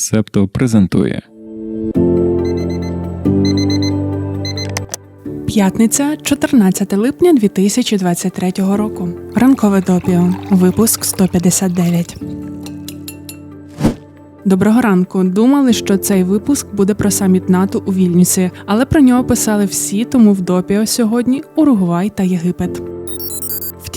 Септо презентує П'ятниця, 14 липня 2023 року. Ранкове допіо. Випуск 159. Доброго ранку. Думали, що цей випуск буде про саміт НАТО у Вільнюсі, але про нього писали всі, тому в допіо сьогодні Уругвай та Єгипет.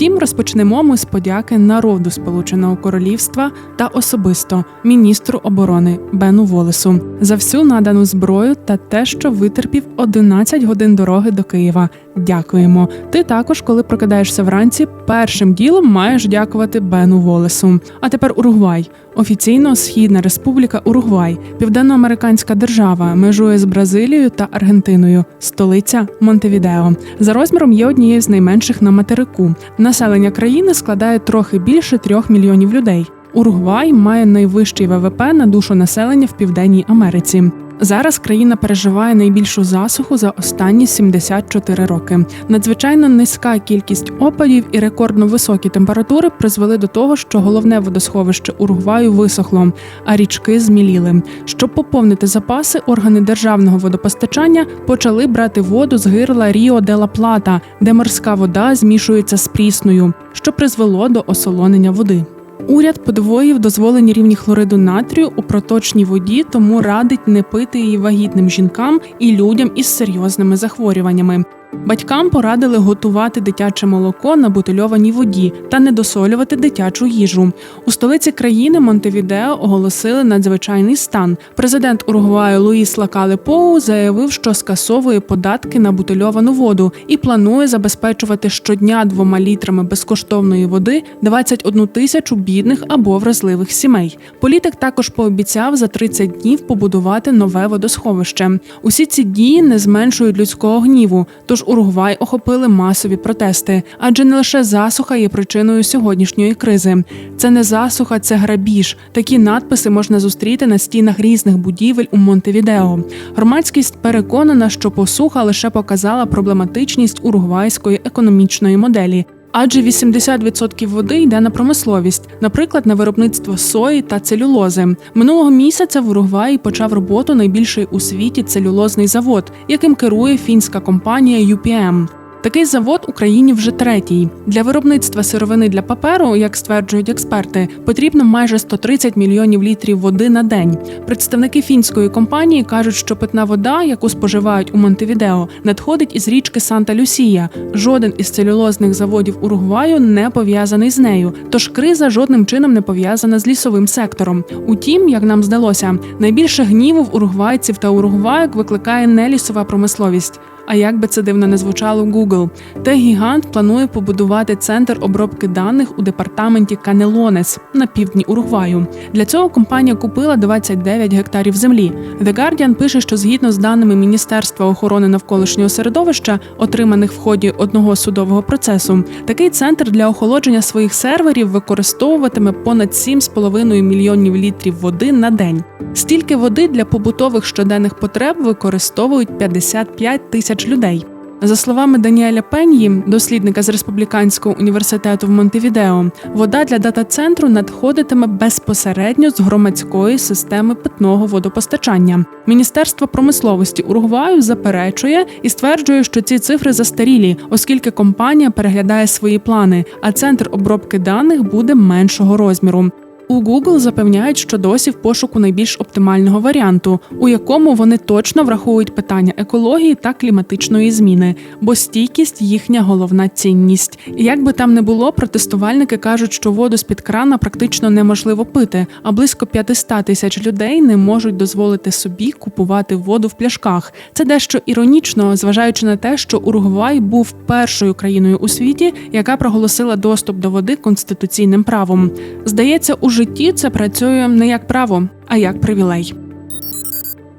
Втім, розпочнемо ми з подяки народу Сполученого Королівства та особисто міністру оборони Бену Волесу за всю надану зброю та те, що витерпів 11 годин дороги до Києва. Дякуємо. Ти також, коли прокидаєшся вранці, першим ділом маєш дякувати Бену Волесу. А тепер Уругвай. Офіційно Східна Республіка Уругвай, південноамериканська держава, межує з Бразилією та Аргентиною, столиця Монтевідео. За розміром є однією з найменших на материку. Населення країни складає трохи більше трьох мільйонів людей. Уругвай має найвищий ВВП на душу населення в Південній Америці. Зараз країна переживає найбільшу засуху за останні 74 роки. Надзвичайно низька кількість опадів і рекордно високі температури призвели до того, що головне водосховище Уругваю висохло, а річки зміліли. Щоб поповнити запаси, органи державного водопостачання почали брати воду з гирла Ріо де ла Плата, де морська вода змішується з прісною, що призвело до осолонення води. Уряд подвоїв дозволені рівні хлориду натрію у проточній воді, тому радить не пити її вагітним жінкам і людям із серйозними захворюваннями. Батькам порадили готувати дитяче молоко на бутильованій воді та не досолювати дитячу їжу. У столиці країни Монтевідео оголосили надзвичайний стан. Президент Уругваю Луїс Лакале Поу заявив, що скасовує податки на бутильовану воду і планує забезпечувати щодня двома літрами безкоштовної води 21 тисячу бідних або вразливих сімей. Політик також пообіцяв за 30 днів побудувати нове водосховище. Усі ці дії не зменшують людського гніву. Тож Уругвай охопили масові протести, адже не лише засуха є причиною сьогоднішньої кризи. Це не засуха, це грабіж. Такі надписи можна зустріти на стінах різних будівель у Монтевідео. Громадськість переконана, що посуха лише показала проблематичність уругвайської економічної моделі. Адже 80% води йде на промисловість, наприклад, на виробництво сої та целюлози. Минулого місяця в Уругваї почав роботу найбільший у світі целюлозний завод, яким керує фінська компанія UPM. Такий завод Україні вже третій. Для виробництва сировини для паперу, як стверджують експерти, потрібно майже 130 мільйонів літрів води на день. Представники фінської компанії кажуть, що питна вода, яку споживають у Монтевідео, надходить із річки Санта-Люсія. Жоден із целюлозних заводів Уругваю не пов'язаний з нею. Тож криза жодним чином не пов'язана з лісовим сектором. Утім, як нам здалося, найбільше гніву в уругвайців та уругвайок викликає не лісова промисловість. А як би це дивно не звучало Google, те гігант планує побудувати центр обробки даних у департаменті Канелонес на півдні Уругваю. Для цього компанія купила 29 гектарів землі. The Guardian пише, що згідно з даними Міністерства охорони навколишнього середовища, отриманих в ході одного судового процесу, такий центр для охолодження своїх серверів використовуватиме понад 7,5 мільйонів літрів води на день. Стільки води для побутових щоденних потреб використовують 55 тисяч людей. За словами Даніеля Пеньї, дослідника з республіканського університету в Монтевідео, вода для дата-центру надходитиме безпосередньо з громадської системи питного водопостачання. Міністерство промисловості Уругваю заперечує і стверджує, що ці цифри застарілі, оскільки компанія переглядає свої плани, а центр обробки даних буде меншого розміру. У Google запевняють, що досі в пошуку найбільш оптимального варіанту, у якому вони точно враховують питання екології та кліматичної зміни, бо стійкість їхня головна цінність. І як би там не було, протестувальники кажуть, що воду з під крана практично неможливо пити, а близько 500 тисяч людей не можуть дозволити собі купувати воду в пляшках. Це дещо іронічно, зважаючи на те, що Уругвай був першою країною у світі, яка проголосила доступ до води конституційним правом. Здається, у житті це працює не як право, а як привілей.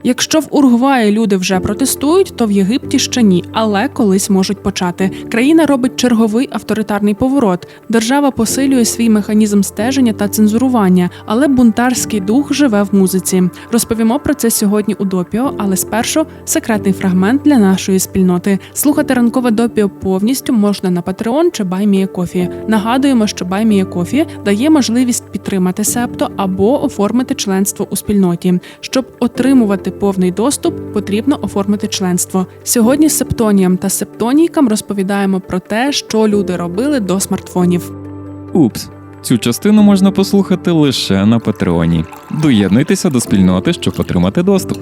Якщо в Уругваї люди вже протестують, то в Єгипті ще ні, але колись можуть почати. Країна робить черговий авторитарний поворот. Держава посилює свій механізм стеження та цензурування, але бунтарський дух живе в музиці. Розповімо про це сьогодні у допіо, але спершу секретний фрагмент для нашої спільноти. Слухати ранкове допіо повністю можна на Patreon чи BuyMeACoffee. Нагадуємо, що BuyMeACoffee дає можливість підтримати септо або оформити членство у спільноті. Щоб отримувати повний доступ, потрібно оформити членство. Сьогодні з септоніям та септонійкам розповідаємо про те, що люди робили до смартфонів. Упс. Цю частину можна послухати лише на Патреоні. Доєднуйтеся до спільноти, щоб отримати доступ.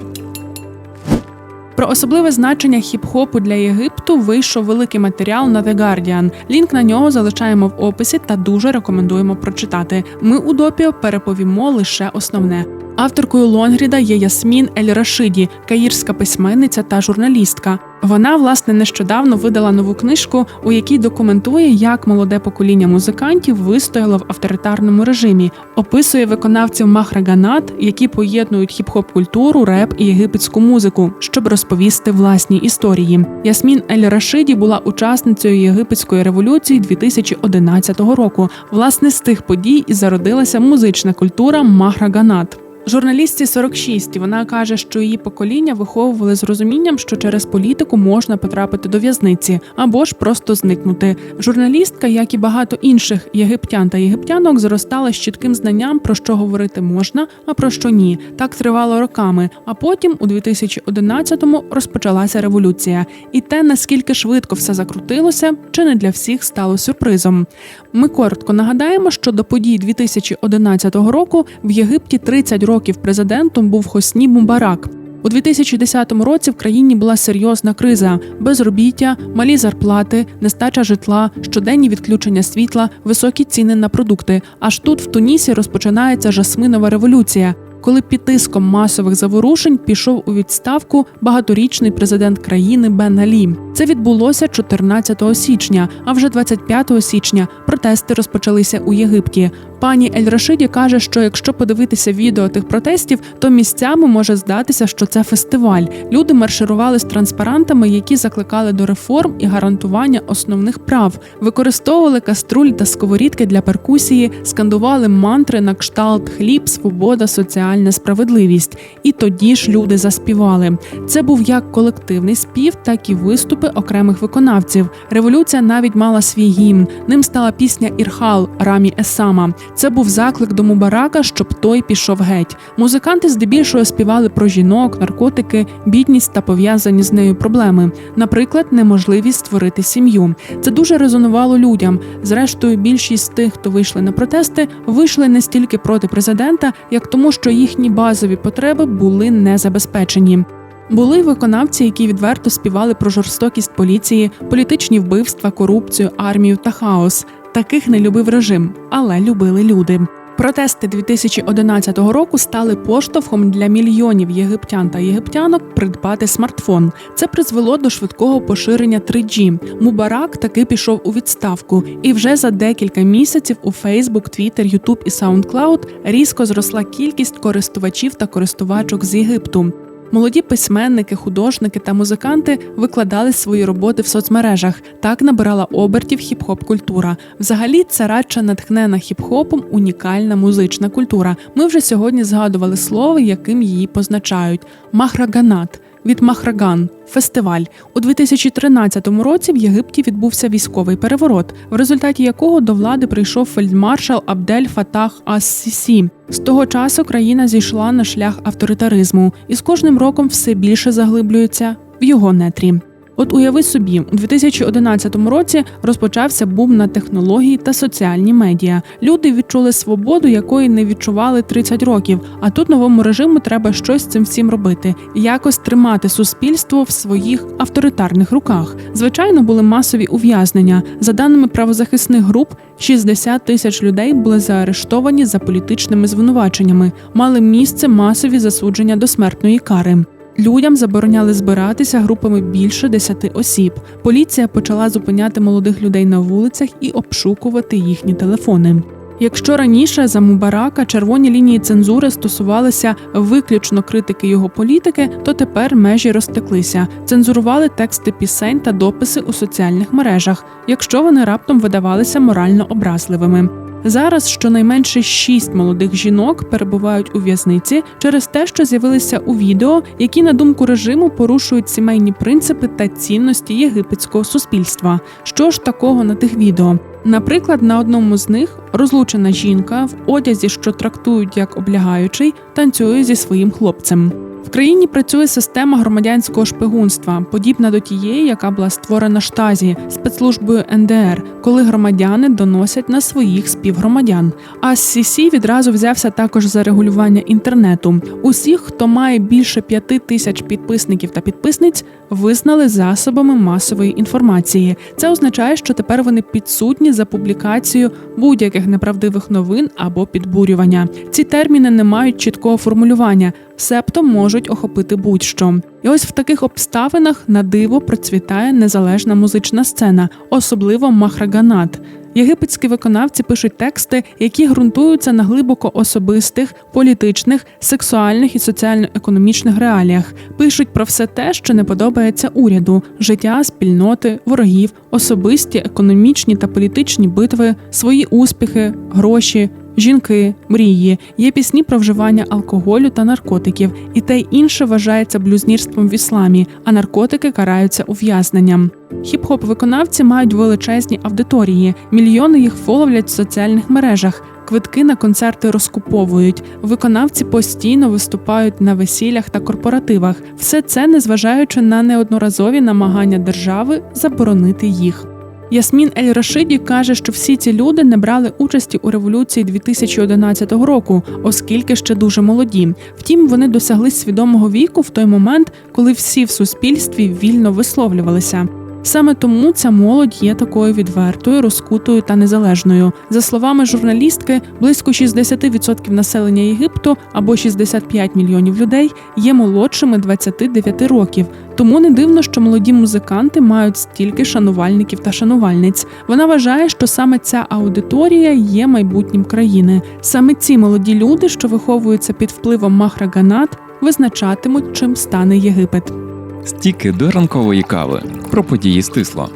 Про особливе значення хіп-хопу для Єгипту вийшов великий матеріал на The Guardian. Лінк на нього залишаємо в описі та дуже рекомендуємо прочитати. Ми у допіо переповімо лише основне. Авторкою Лонгріда є Ясмін Ель Рашиді, каїрська письменниця та журналістка. Вона власне нещодавно видала нову книжку, у якій документує, як молоде покоління музикантів вистояло в авторитарному режимі, описує виконавців Махраганат, які поєднують хіп-хоп культуру, реп і єгипетську музику, щоб розповісти власні історії. Ясмін Ель Рашиді була учасницею єгипетської революції 2011 року. Власне з тих подій і зародилася музична культура Махраганат. Журналістці 46, і вона каже, що її покоління виховували з розумінням, що через політику можна потрапити до в'язниці або ж просто зникнути. Журналістка, як і багато інших єгиптян та єгиптянок, зростала з чітким знанням про що говорити можна, а про що ні. Так тривало роками. А потім, у 2011-му, розпочалася революція. І те, наскільки швидко все закрутилося, чи не для всіх стало сюрпризом. Ми коротко нагадаємо, що до подій 2011 року в Єгипті 30 років президентом був Хосні Мубарак. У 2010 році в країні була серйозна криза: безробіття, малі зарплати, нестача житла, щоденні відключення світла, високі ціни на продукти. Аж тут в Тунісі розпочинається жасминова революція. Коли під тиском масових заворушень пішов у відставку багаторічний президент країни Бен Алі. Це відбулося 14 січня. А вже 25 січня протести розпочалися у Єгипті. Пані Ель Рашиді каже, що якщо подивитися відео тих протестів, то місцями може здатися, що це фестиваль. Люди марширували з транспарантами, які закликали до реформ і гарантування основних прав, використовували каструлі та сковорідки для перкусії, скандували мантри на кшталт хліб, свобода, соціальна справедливість. І тоді ж люди заспівали. Це був як колективний спів, так і виступи окремих виконавців. Революція навіть мала свій гімн. Ним стала пісня Ірхал Рамі Есама. Це був заклик до Мубарака, щоб той пішов геть. Музиканти здебільшого співали про жінок, наркотики, бідність та пов'язані з нею проблеми, наприклад, неможливість створити сім'ю. Це дуже резонувало людям. Зрештою, більшість тих, хто вийшли на протести, вийшли не стільки проти президента, як тому, що їхні базові потреби були не забезпечені. Були виконавці, які відверто співали про жорстокість поліції, політичні вбивства, корупцію, армію та хаос. Таких не любив режим, але любили люди. Протести 2011 року стали поштовхом для мільйонів єгиптян та єгиптянок придбати смартфон. Це призвело до швидкого поширення 3G. Мубарак таки пішов у відставку, і вже за декілька місяців у Facebook, Twitter, YouTube і SoundCloud різко зросла кількість користувачів та користувачок з Єгипту. Молоді письменники, художники та музиканти викладали свої роботи в соцмережах. Так набирала обертів хіп-хоп культура. Взагалі, це радше натхнена хіп-хопом унікальна музична культура. Ми вже сьогодні згадували слово, яким її позначають: махраганат. Від Махраган фестиваль у 2013 році в Єгипті відбувся військовий переворот, в результаті якого до влади прийшов фельдмаршал Абдель Фатах Ас-Сісі. З того часу країна зійшла на шлях авторитаризму і з кожним роком все більше заглиблюється в його нетрі. От уяви собі, у 2011 році розпочався бум на технології та соціальні медіа. Люди відчули свободу, якої не відчували 30 років. А тут новому режиму треба щось з цим всім робити, якось тримати суспільство в своїх авторитарних руках. Звичайно, були масові ув'язнення. За даними правозахисних груп, 60 тисяч людей були заарештовані за політичними звинуваченнями, мали місце масові засудження до смертної кари. Людям забороняли збиратися групами більше 10 осіб. Поліція почала зупиняти молодих людей на вулицях і обшукувати їхні телефони. Якщо раніше за Мубарака червоні лінії цензури стосувалися виключно критики його політики, то тепер межі розтеклися. Цензурували тексти пісень та дописи у соціальних мережах, якщо вони раптом видавалися морально образливими. Зараз щонайменше шість молодих жінок перебувають у в'язниці через те, що з'явилися у відео, які, на думку режиму, порушують сімейні принципи та цінності єгипетського суспільства. Що ж такого на тих відео? Наприклад, на одному з них розлучена жінка в одязі, що трактують як облягаючий, танцює зі своїм хлопцем. В країні працює система громадянського шпигунства, подібна до тієї, яка була створена штазі спецслужбою НДР, коли громадяни доносять на своїх співгромадян. А Сісі відразу взявся також за регулювання інтернету. Усіх, хто має більше п'яти тисяч підписників та підписниць, визнали засобами масової інформації. Це означає, що тепер вони підсудні за публікацію будь-яких неправдивих новин або підбурювання. Ці терміни не мають чіткого формулювання, себто можуть охопити будь-що. І ось в таких обставинах на диво процвітає незалежна музична сцена, особливо махраганат. Єгипетські виконавці пишуть тексти, які ґрунтуються на глибоко особистих, політичних, сексуальних і соціально-економічних реаліях. Пишуть про все те, що не подобається уряду: життя, спільноти, ворогів, особисті, економічні та політичні битви, свої успіхи, гроші. Жінки, мрії, є пісні про вживання алкоголю та наркотиків, і те й інше вважається блюзнірством в ісламі, а наркотики караються ув'язненням. Хіп-хоп виконавці мають величезні аудиторії, мільйони їх фоловлять в соціальних мережах. Квитки на концерти розкуповують. Виконавці постійно виступають на весіллях та корпоративах. Все це незважаючи на неодноразові намагання держави заборонити їх. Ясмін Ель Рашиді каже, що всі ці люди не брали участі у революції 2011 року, оскільки ще дуже молоді. Втім, вони досягли свідомого віку в той момент, коли всі в суспільстві вільно висловлювалися. Саме тому ця молодь є такою відвертою, розкутою та незалежною. За словами журналістки, близько 60% населення Єгипту або 65 мільйонів людей є молодшими 29 років. Тому не дивно, що молоді музиканти мають стільки шанувальників та шанувальниць. Вона вважає, що саме ця аудиторія є майбутнім країни. Саме ці молоді люди, що виховуються під впливом Махраганат, визначатимуть, чим стане Єгипет. Стіки до ранкової кави про події стисло.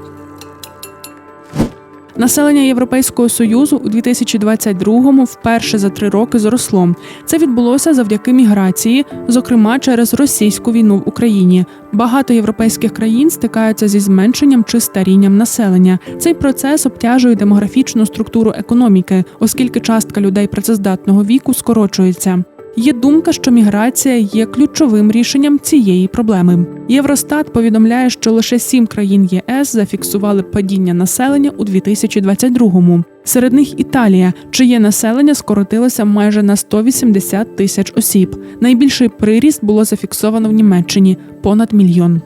Населення Європейського союзу у 2022-му вперше за три роки зросло. Це відбулося завдяки міграції, зокрема через російську війну в Україні. Багато європейських країн стикаються зі зменшенням чи старінням населення. Цей процес обтяжує демографічну структуру економіки, оскільки частка людей працездатного віку скорочується. Є думка, що міграція є ключовим рішенням цієї проблеми. Євростат повідомляє, що лише сім країн ЄС зафіксували падіння населення у 2022-му. Серед них Італія, чиє населення скоротилося майже на 180 тисяч осіб. Найбільший приріст було зафіксовано в Німеччині понад мільйон.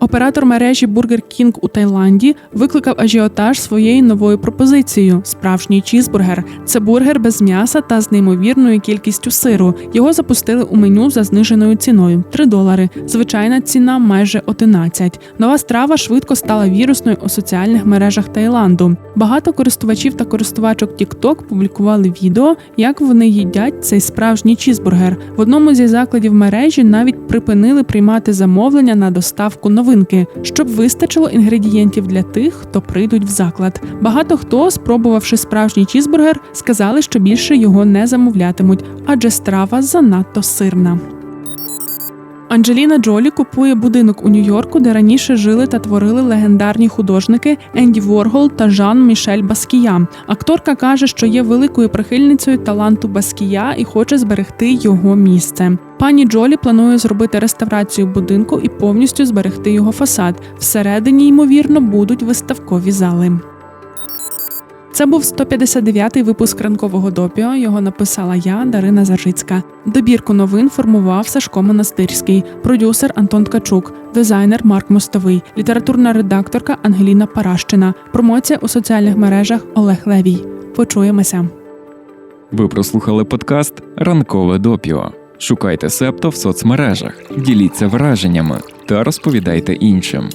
Оператор мережі Burger King у Таїланді викликав ажіотаж своєю новою пропозицією справжній чізбургер. Це бургер без м'яса та з неймовірною кількістю сиру. Його запустили у меню за зниженою ціною 3 долари. Звичайна ціна майже 11. Нова страва швидко стала вірусною у соціальних мережах Таїланду. Багато користувачів та користувачок TikTok публікували відео, як вони їдять цей справжній чізбургер. В одному зі закладів мережі навіть припинили приймати замовлення на доставку новинки, щоб вистачило інгредієнтів для тих, хто прийдуть в заклад. Багато хто, спробувавши справжній чізбургер, сказали, що більше його не замовлятимуть, адже страва занадто сирна. Анджеліна Джолі купує будинок у Нью-Йорку, де раніше жили та творили легендарні художники Енді Воргол та Жан Мішель Баскія. Акторка каже, що є великою прихильницею таланту Баскія і хоче зберегти його місце. Пані Джолі планує зробити реставрацію будинку і повністю зберегти його фасад. Всередині, ймовірно, будуть виставкові зали. Це був 159-й випуск ранкового допіо. Його написала я, Дарина Заржицька. Добірку новин формував Сашко Монастирський, продюсер Антон Ткачук, дизайнер Марк Мостовий, літературна редакторка Ангеліна Паращина. Промоція у соціальних мережах Олег Левій. Почуємося. Ви прослухали подкаст Ранкове допіо. Шукайте септо в соцмережах, діліться враженнями та розповідайте іншим.